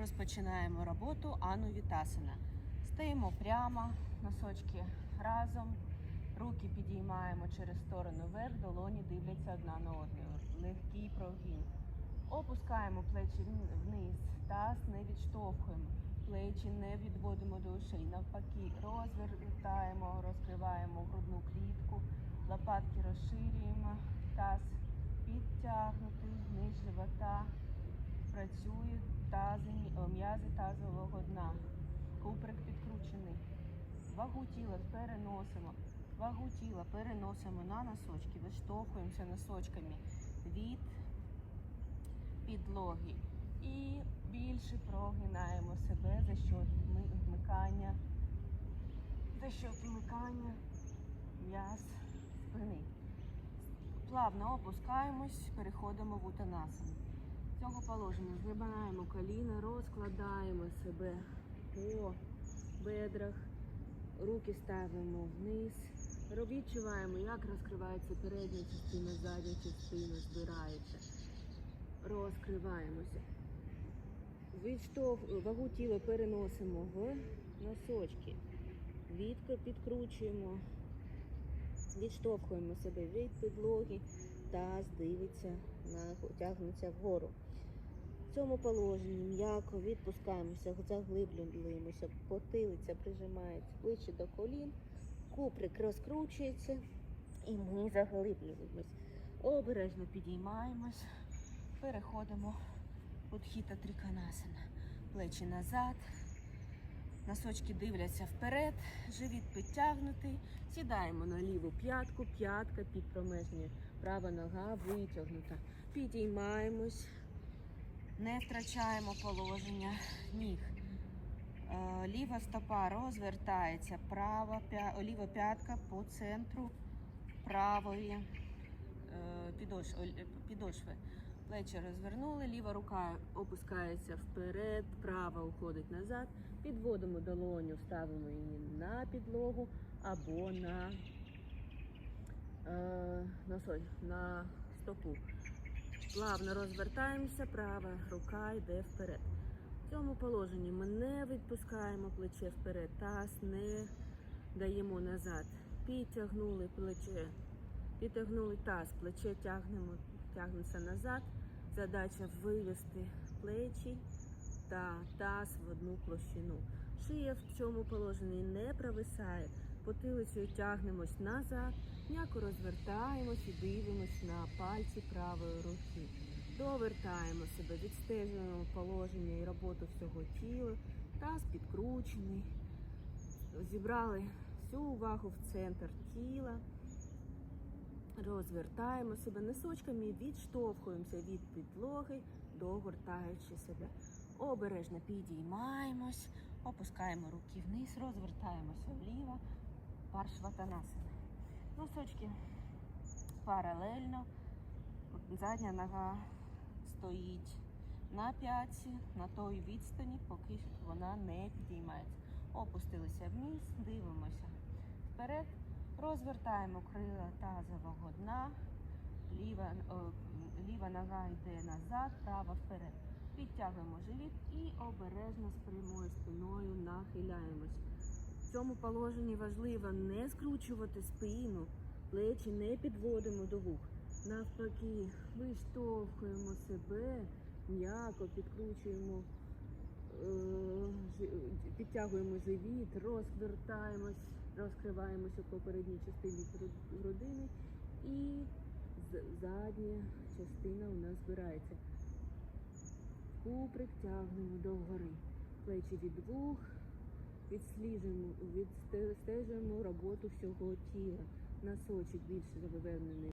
Розпочинаємо роботу Ану Вітасана. Стаємо прямо, носочки разом, руки підіймаємо через сторону вверх, долоні дивляться одна на одну. Легкий прогін. Опускаємо плечі вниз, таз не відштовхуємо, плечі не відводимо до ушей. Навпаки, розвертаємо, розкриваємо грудну клітку, лопатки розширюємо, таз підтягнутий, низ живота. Тазові- о, м'язи тазового дна. Куприк підкручений. Вагу тіла переносимо. Вагу тіла переносимо на носочки, виштовхуємося носочками від підлоги. І більше прогинаємо себе за счет вмикання, за счет вмикання м'яз спини. Плавно опускаємось, переходимо в утанасану. Цього положення згибаємо коліна, розкладаємо себе по бедрах, руки ставимо вниз. Відчуваємо, як розкривається передня частина, задня частина збирається. Розкриваємося. Відштовх... Вагу тіла переносимо в носочки. Відко підкручуємо, відштовхуємо себе від підлоги, таз дивиться, на... тягнеться вгору. В цьому положенні м'яко відпускаємося, заглиблюємося, потилиця прижимається ближче до колін, куприк розкручується і ми заглиблюємось. Обережно підіймаємось, переходимо в Удхіта Тріканасана. Плечі назад, носочки дивляться вперед, живіт підтягнутий. Сідаємо на ліву п'ятку, п'ятка під промежньою, права нога витягнута. Підіймаємось. Не втрачаємо положення ніг. Е, Ліва стопа розвертається, права, ліва п'ятка по центру правої е, е, підошви. Плечі розвернули, ліва рука опускається вперед, права уходить назад. Підводимо долоню, ставимо її на підлогу або на, носой, на стопу. Плавно розвертаємося, права рука йде вперед. В цьому положенні ми не відпускаємо плече вперед, таз не даємо назад. Підтягнули плече, підтягнули таз, плече тягнемо, тягнеться назад. Задача вивести плечі та таз в одну площину. Шия в цьому положенні не провисає. Потилицею тягнемось назад, м'яко розвертаємось і дивимось на пальці правої руки. Довертаємо себе, відстежуємо положення і роботу всього тіла. Таз підкручений. Зібрали всю увагу в центр тіла. Розвертаємо себе носочками, відштовхуємося від підлоги, догортаючи себе. Обережно підіймаємось, опускаємо руки вниз, розвертаємося вліво, паршватанасана. Носочки паралельно, задня нога стоїть на п'ятці, на той відстані, поки вона не підіймається. Опустилися вниз, дивимося вперед, розвертаємо крила тазового дна, ліва, о, ліва нога йде назад, права вперед. Підтягуємо живіт і обережно з прямою спиною нахиляємось. В цьому положенні важливо не скручувати спину, плечі не підводимо до вух. Навпаки, виштовхуємо себе, м'яко підкручуємо, е, підтягуємо живіт, розвертаємось, розкриваємося по передній частині грудини і задня частина у нас збирається. Куприк тягнемо догори. Плечі від вух, відсліджуємо, відстежуємо роботу всього тіла. Носочок більше вивернений